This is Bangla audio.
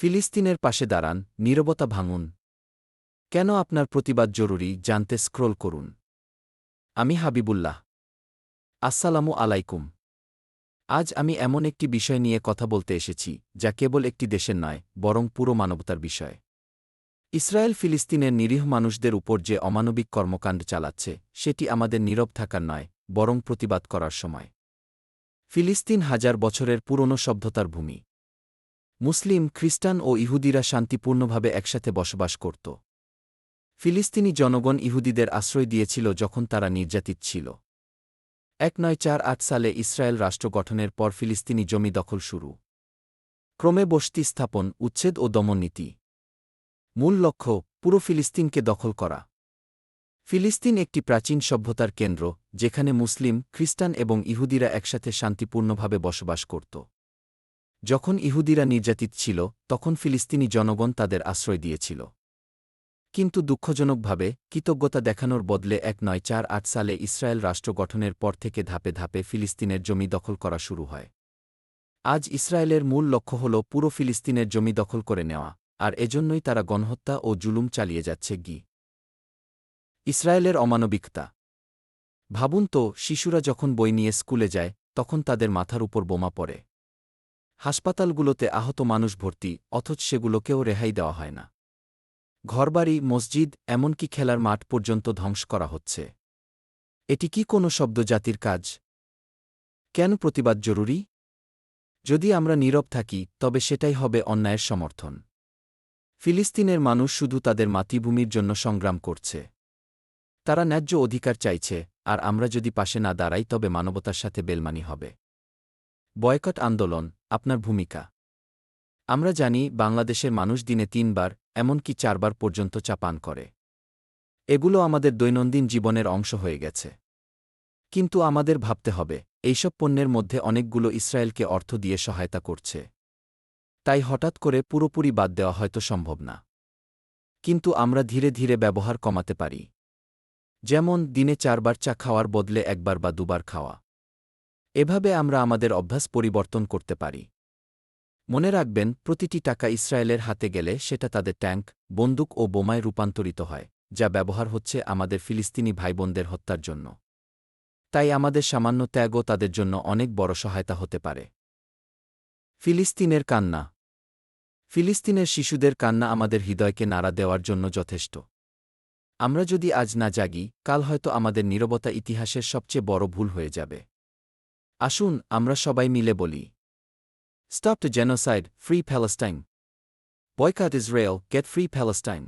ফিলিস্তিনের পাশে দাঁড়ান, নীরবতা ভাঙুন। কেন আপনার প্রতিবাদ জরুরি, জানতে স্ক্রোল করুন। আমি হাবিবুল্লাহ। আসসালামু আলাইকুম। আজ আমি এমন একটি বিষয় নিয়ে কথা বলতে এসেছি, যা কেবল একটি দেশের নয়, বরং পুরো মানবতার বিষয়। ইসরায়েল ফিলিস্তিনের নিরীহ মানুষদের উপর যে অমানবিক কর্মকাণ্ড চালাচ্ছে, সেটি আমাদের নীরব থাকার নয়, বরং প্রতিবাদ করার সময়। ফিলিস্তিন হাজার বছরের পুরনো সভ্যতার ভূমি। মুসলিম, খ্রিস্টান ও ইহুদিরা শান্তিপূর্ণভাবে একসাথে বসবাস করত। ফিলিস্তিনি জনগণ ইহুদিদের আশ্রয় দিয়েছিল যখন তারা নির্যাতিত ছিল। এক নয় চার আট সালে ইসরায়েল রাষ্ট্র গঠনের পর ফিলিস্তিনি জমি দখল শুরু। ক্রমে বসতি স্থাপন, উচ্ছেদ ও দমননীতি মূল লক্ষ্য, পুরো ফিলিস্তিনকে দখল করা। ফিলিস্তিন একটি প্রাচীন সভ্যতার কেন্দ্র, যেখানে মুসলিম, খ্রিস্টান এবং ইহুদিরা একসাথে শান্তিপূর্ণভাবে বসবাস করত। যখন ইহুদিরা নির্যাতিত ছিল, তখন ফিলিস্তিনি জনগণ তাদের আশ্রয় দিয়েছিল। কিন্তু দুঃখজনকভাবে, কৃতজ্ঞতা দেখানোর বদলে এক নয় চার আট সালে ইসরায়েল রাষ্ট্র গঠনের পর থেকে ধাপে ধাপে ফিলিস্তিনের জমি দখল করা শুরু হয়। আজ ইসরায়েলের মূল লক্ষ্য হল পুরো ফিলিস্তিনের জমি দখল করে নেওয়া, আর এজন্যই তারা গণহত্যা ও জুলুম চালিয়ে যাচ্ছে গি। ইসরায়েলের অমানবিকতা। ভাবুন তো, শিশুরা যখন বই নিয়ে স্কুলে যায়, তখন তাদের মাথার উপর বোমা পড়ে। হাসপাতালগুলোতে আহত মানুষ ভর্তি, অথচ সেগুলোকেও রেহাই দেওয়া হয় না। ঘরবাড়ি, মসজিদ, এমনকি খেলার মাঠ পর্যন্ত ধ্বংস করা হচ্ছে। এটি কি কোনো শব্দ জাতির কাজ? কেন প্রতিবাদ জরুরি? যদি আমরা নীরব থাকি, তবে সেটাই হবে অন্যায়ের সমর্থন। ফিলিস্তিনের মানুষ শুধু তাদের মাতৃভূমির জন্য সংগ্রাম করছে। তারা ন্যায্য অধিকার চাইছে, আর আমরা যদি পাশে না দাঁড়াই, তবে মানবতার সাথে বেলমানি হবে। বয়কট আন্দোলন আপনার ভূমিকা। আমরা জানি বাংলাদেশের মানুষ দিনে তিনবার, এমনকি চারবার পর্যন্ত চা পান করে। এগুলো আমাদের দৈনন্দিন জীবনের অংশ হয়ে গেছে। কিন্তু আমাদের ভাবতে হবে, এইসব পণ্যের মধ্যে অনেকগুলো ইসরায়েলকে অর্থ দিয়ে সহায়তা করছে। তাই হঠাৎ করে পুরোপুরি বাদ দেওয়া হয়তো সম্ভব না। কিন্তু আমরা ধীরে ধীরে ব্যবহার কমাতে পারি। যেমন, দিনে চারবার চা খাওয়ার বদলে একবার বা দুবার খাওয়া। এভাবে আমরা আমাদের অভ্যাস পরিবর্তন করতে পারি। মনে রাখবেন, প্রতিটি টাকা ইসরায়েলের হাতে গেলে সেটা তাদের ট্যাঙ্ক, বন্দুক ও বোমায় রূপান্তরিত হয়, যা ব্যবহার হচ্ছে আমাদের ফিলিস্তিনি ভাইবোনদের হত্যার জন্য। তাই আমাদের সামান্য ত্যাগও তাদের জন্য অনেক বড় সহায়তা হতে পারে। ফিলিস্তিনের কান্না। ফিলিস্তিনের শিশুদের কান্না আমাদের হৃদয়কে নাড়া দেওয়ার জন্য যথেষ্ট। আমরা যদি আজ না জাগি, কাল হয়তো আমাদের নীরবতা ইতিহাসের সবচেয়ে বড় ভুল হয়ে যাবে। আসুন আমরা সবাই মিলে বলি stop to genocide free Palestine boycott Israel get free Palestine